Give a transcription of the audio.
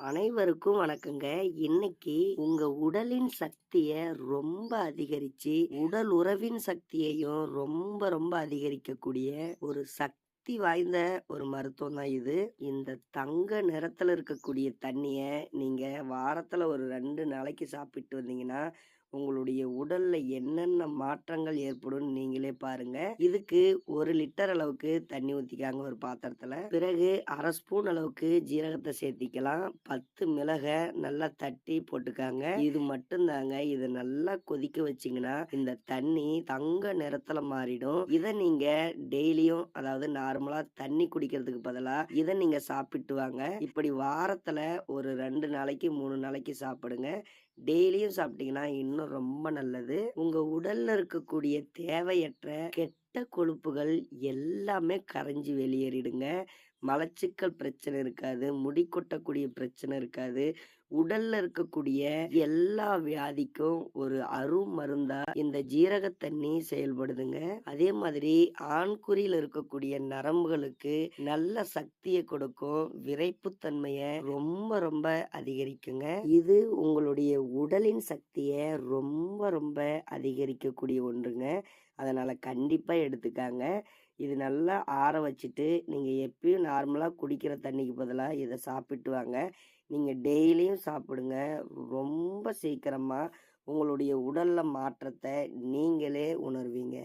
அனைவருக்கும் வணக்கங்க. இன்னைக்கு உங்க உடலின் சக்திய ரொம்ப அதிகரிச்சு உடல் உறவின் சக்தியையும் ரொம்ப ரொம்ப அதிகரிக்கக்கூடிய ஒரு சக்தி வாய்ந்த ஒரு மருத்துவம் தான் இது. இந்த தங்க நிறத்துல இருக்கக்கூடிய தண்ணிய நீங்க வாரத்துல ஒரு ரெண்டு நாளைக்கு சாப்பிட்டு வந்தீங்கன்னா உங்களுடைய உடல்ல என்னென்ன மாற்றங்கள் ஏற்படும் நீங்களே பாருங்க. இதுக்கு ஒரு லிட்டர் அளவுக்கு தண்ணி ஊத்திக்காங்க ஒரு பாத்திரத்துல. பிறகு அரை ஸ்பூன் அளவுக்கு ஜீரகத்தை சேர்த்திக்கலாம். பத்து மிளகை நல்லா தட்டி போட்டுக்காங்க. இது மட்டும்தாங்க இதை நல்லா கொதிக்க வச்சிங்கன்னா இந்த தண்ணி தங்க நிறத்துல மாறிடும். இதை நீங்க டெய்லியும் அதாவது நார்மலா தண்ணி குடிக்கிறதுக்கு பதிலா இதை நீங்க சாப்பிட்டு வாங்க. இப்படி வாரத்துல ஒரு ரெண்டு நாளைக்கு மூணு நாளைக்கு சாப்பிடுங்க. டெய்லியும் சாப்பிட்டீங்கன்னா இன்னும் ரொம்ப நல்லது. உங்க உடல்ல இருக்கக்கூடிய தேவையற்ற கெட்ட கொழுப்புகள் எல்லாமே கரைஞ்சி வெளியேறிடுங்க. மலச்சிக்கல் பிரச்சனை இருக்காது முடி கொட்டக்கூடிய பிரச்சனை இருக்காது. உடல்ல இருக்கக்கூடிய எல்லா வியாதிக்கும் ஒரு அருமருந்தா இந்த ஜீரக தண்ணி செயல்படுதுங்க. அதே மாதிரி ஆண்குறியில் இருக்கக்கூடிய நரம்புகளுக்கு நல்ல சக்தியை கொடுக்கும். விரைப்புத்தன்மையை ரொம்ப ரொம்ப அதிகரிக்குங்க. இது உங்களுடைய உடலின் சக்தியை ரொம்ப ரொம்ப அதிகரிக்கக்கூடிய ஒன்றுங்க. அதனால கண்டிப்பா எடுத்துக்காங்க. இது நல்லா ஆற வச்சுட்டு நீங்கள் எப்பயும் நார்மலாக குடிக்கிற தண்ணிக்கு பதிலாக இதை சாப்பிட்டு வாங்க. நீங்கள் டெய்லியும் சாப்பிடுங்க. ரொம்ப சீக்கிரமாக உங்களுடைய உடலில் மாற்றத்தை நீங்களே உணர்வீங்க.